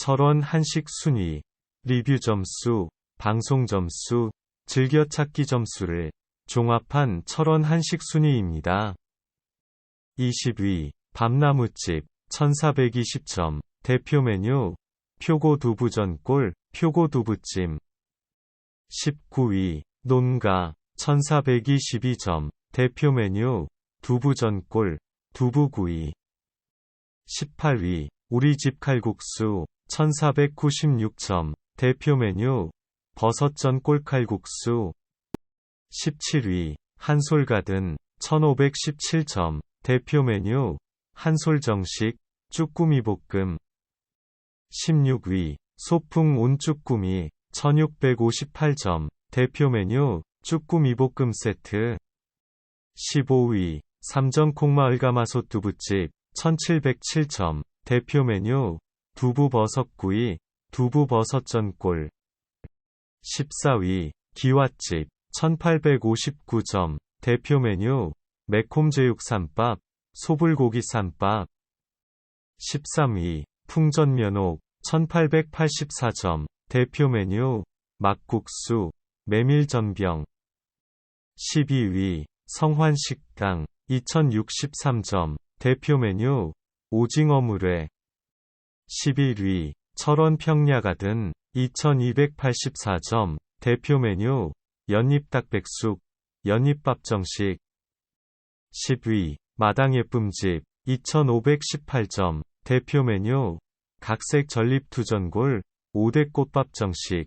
철원 한식 순위, 리뷰 점수, 방송 점수, 즐겨찾기 점수를 종합한 철원 한식 순위입니다. 20위, 밤나무집, 1420점, 대표 메뉴, 표고 두부전골, 표고 두부찜. 19위, 논가, 1422점, 대표 메뉴, 두부전골, 두부구이. 18위, 우리집 칼국수, 1496점, 대표 메뉴, 버섯전 꼴칼국수. 17위, 한솔가든, 1517점, 대표 메뉴, 한솔정식, 쭈꾸미 볶음. 16위, 소풍 온 쭈꾸미, 1658점, 대표 메뉴, 쭈꾸미 볶음 세트. 15위, 삼정 콩마을 가마솥 두부집, 1707점, 대표 메뉴, 두부버섯구이, 두부버섯전골. 14위, 기와집, 1859점, 대표 메뉴, 매콤 제육 쌈밥, 소불고기 쌈밥. 13위, 풍전면옥, 1884점, 대표 메뉴, 막국수, 메밀전병. 12위, 성환식당, 2063점, 대표 메뉴, 오징어물회. 11위, 철원 평야가 든, 2284점, 대표 메뉴, 연잎닭백숙, 연잎밥 정식. 10위, 마당 예쁨집, 2518점, 대표 메뉴, 각색 전립투전골, 5대 꽃밥 정식.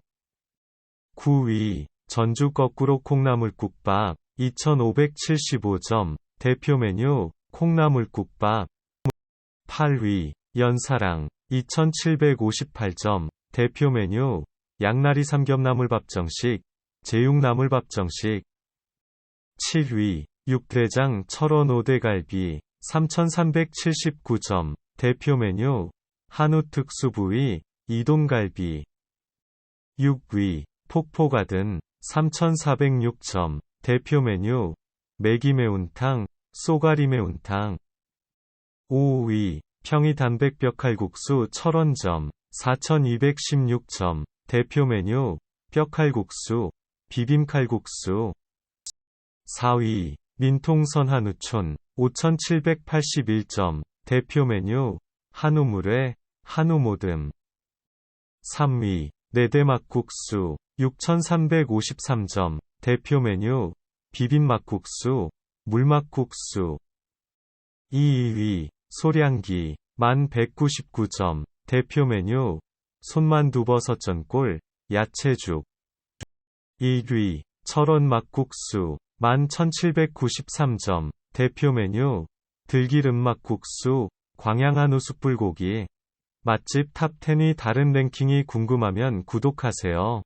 9위, 전주 거꾸로 콩나물국밥, 2575점, 대표 메뉴, 콩나물국밥. 8위, 연사랑, 2758점, 대표 메뉴, 양나리 삼겹나물밥 정식, 제육나물밥 정식. 7위, 육대장 철원 오대갈비, 3379점, 대표 메뉴, 한우 특수 부위, 이동갈비. 6위, 폭포가든, 3406점, 대표 메뉴, 매기 매운탕, 쏘가리 매운탕. 5위, 평이 단백뼈칼국수 철원점, 4216점, 대표 메뉴, 뼈칼국수, 비빔칼국수. 4위, 민통선 한우촌, 5781점, 대표 메뉴, 한우물회, 한우모듬. 3위, 내대막국수, 6353점, 대표 메뉴, 비빔막국수, 물막국수. 2위, 소량기, 1199점, 대표 메뉴, 손만두 버섯 전골, 야채죽. 1위, 철원 막국수, 11,793점, 대표 메뉴, 들기름 막국수, 광양 한우 숯불고기. 맛집 탑10이 다른 랭킹이 궁금하면 구독하세요.